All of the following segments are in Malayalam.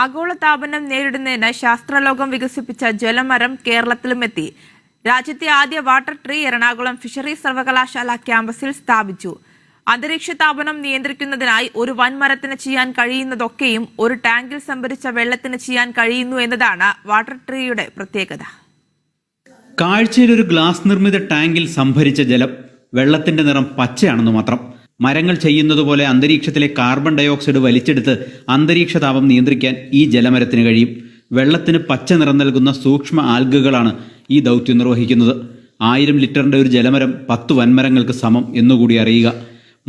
ആഗോളതാപനം നേരിടുന്നതിന് ശാസ്ത്രലോകം വികസിപ്പിച്ച ജലമരം കേരളത്തിലും എത്തി രാജ്യത്തെ ആദ്യ വാട്ടർ ട്രീ എറണാകുളം ഫിഷറീസ് സർവകലാശാല ക്യാമ്പസിൽ സ്ഥാപിച്ചു. അന്തരീക്ഷ താപനം നിയന്ത്രിക്കുന്നതിനായി ഒരു വൻമരത്തിന് ചെയ്യാൻ കഴിയുന്നതൊക്കെയും ഒരു ടാങ്കിൽ സംഭരിച്ച വെള്ളത്തിന് ചെയ്യാൻ കഴിയുന്നു എന്നതാണ് വാട്ടർ ട്രീയുടെ പ്രത്യേകത. കാഴ്ചയിൽ ഒരു ഗ്ലാസ് നിർമ്മിത ടാങ്കിൽ സംഭരിച്ച ജലം വെള്ളത്തിന്റെ നിറം പച്ചയാണെന്ന് മാത്രം മരങ്ങൾ ചെയ്യുന്നതുപോലെ അന്തരീക്ഷത്തിലെ കാർബൺ ഡയോക്സൈഡ് വലിച്ചെടുത്ത് അന്തരീക്ഷ താപം നിയന്ത്രിക്കാൻ ഈ ജലമരത്തിന് കഴിയും. വെള്ളത്തിന് പച്ച നിറം നൽകുന്ന സൂക്ഷ്മ ആൽഗകളാണ് ഈ ദൗത്യം നിർവഹിക്കുന്നത്. ആയിരം ലിറ്ററിന്റെ ഒരു ജലമരം പത്ത് വൻമരങ്ങൾക്ക് സമം എന്നുകൂടി അറിയുക.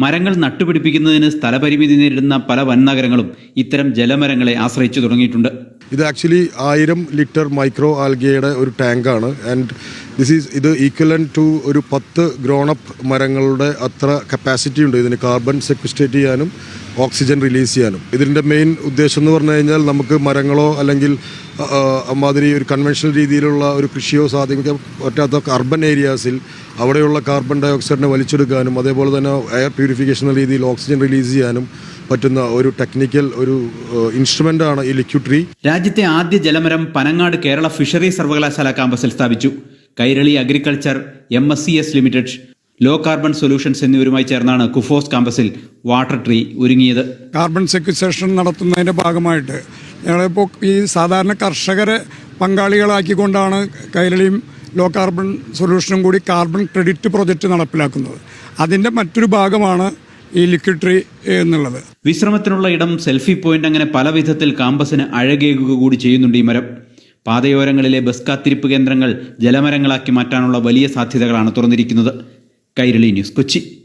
മരങ്ങൾ നട്ടുപിടിപ്പിക്കുന്നതിന് സ്ഥലപരിമിതി നേരിടുന്ന പല വൻനഗരങ്ങളും ഇത്തരം ജലമരങ്ങളെ ആശ്രയിച്ചു തുടങ്ങിയിട്ടുണ്ട്. ഇത് ആക്ച്വലി ആയിരം ലിറ്റർ മൈക്രോ ആൽഗയുടെ ഒരു ടാങ്കാണ്. ആൻഡ് ദിസ് ഈസ് ഇത് ഈക്വലൻ ടു ഒരു പത്ത് ഗ്രോണപ്പ് മരങ്ങളുടെ അത്ര കപ്പാസിറ്റി ഉണ്ട്. ഇതിന് കാർബൺ സെക്വിസ്റ്റേറ്റ് ചെയ്യാനും ഓക്സിജൻ റിലീസ് ചെയ്യാനും. ഇതിന്റെ മെയിൻ ഉദ്ദേശം എന്ന് പറഞ്ഞു കഴിഞ്ഞാൽ നമുക്ക് മരങ്ങളോ അല്ലെങ്കിൽ അമ്മാതിരി ഒരു കൺവെൻഷണൽ രീതിയിലുള്ള ഒരു കൃഷിയോ സാധിക്കാൻ പറ്റാത്ത അർബൻ ഏരിയാസിൽ അവിടെയുള്ള കാർബൺ ഡൈ ഓക്സൈഡിനെ വലിച്ചെടുക്കാനും അതേപോലെ തന്നെ എയർ പ്യൂരിഫിക്കേഷൻ എന്ന രീതിയിൽ ഓക്സിജൻ റിലീസ് ചെയ്യാനും പറ്റുന്ന ഒരു ടെക്നിക്കൽ ഒരു ഇൻസ്ട്രുമെന്റ് ആണ് ഈ ലിക്വിഡ് ട്രീ രാജ്യത്തെ ആദ്യ ജലമരം പനങ്ങാട് കേരള ഫിഷറി സർവകലാശാല ക്യാമ്പസിൽ സ്ഥാപിച്ചു. Kairali agriculture M S C S limited low carbon solutions എന്നിവരുമായി ചേർന്നാണ് കുഫോസ് കാമ്പസിൽ വാട്ടർ ട്രീ ഒരുങ്ങിയത്. കാർബൺ സെക്വിസേഷൻ നടത്തുന്നതിന്റെ ഭാഗമായിട്ട് ഞങ്ങളിപ്പോൾ ഈ സാധാരണ കർഷകരെ പങ്കാളികളാക്കിക്കൊണ്ടാണ് കൈരളിയും ലോ കാർബൺ സൊല്യൂഷനും കൂടി കാർബൺ ക്രെഡിറ്റ് പ്രൊജക്റ്റ് നടപ്പിലാക്കുന്നത്. അതിന്റെ മറ്റൊരു ഭാഗമാണ് ഈ ലിക്വിഡ് ട്രീ എന്നുള്ളത്. വിശ്രമത്തിനുള്ള ഇടം സെൽഫി പോയിന്റ് അങ്ങനെ പല വിധത്തിൽ കാമ്പസിന് അഴകേകുക കൂടി ചെയ്യുന്നുണ്ട് ഈ മരം. പാതയോരങ്ങളിലെ ബസ് കാത്തിരിപ്പ് കേന്ദ്രങ്ങൾ ജലമരങ്ങളാക്കി മാറ്റാനുള്ള വലിയ സാധ്യതകളാണ് തുറന്നിരിക്കുന്നത്. കൈരളി ന്യൂസ് കൊച്ചി.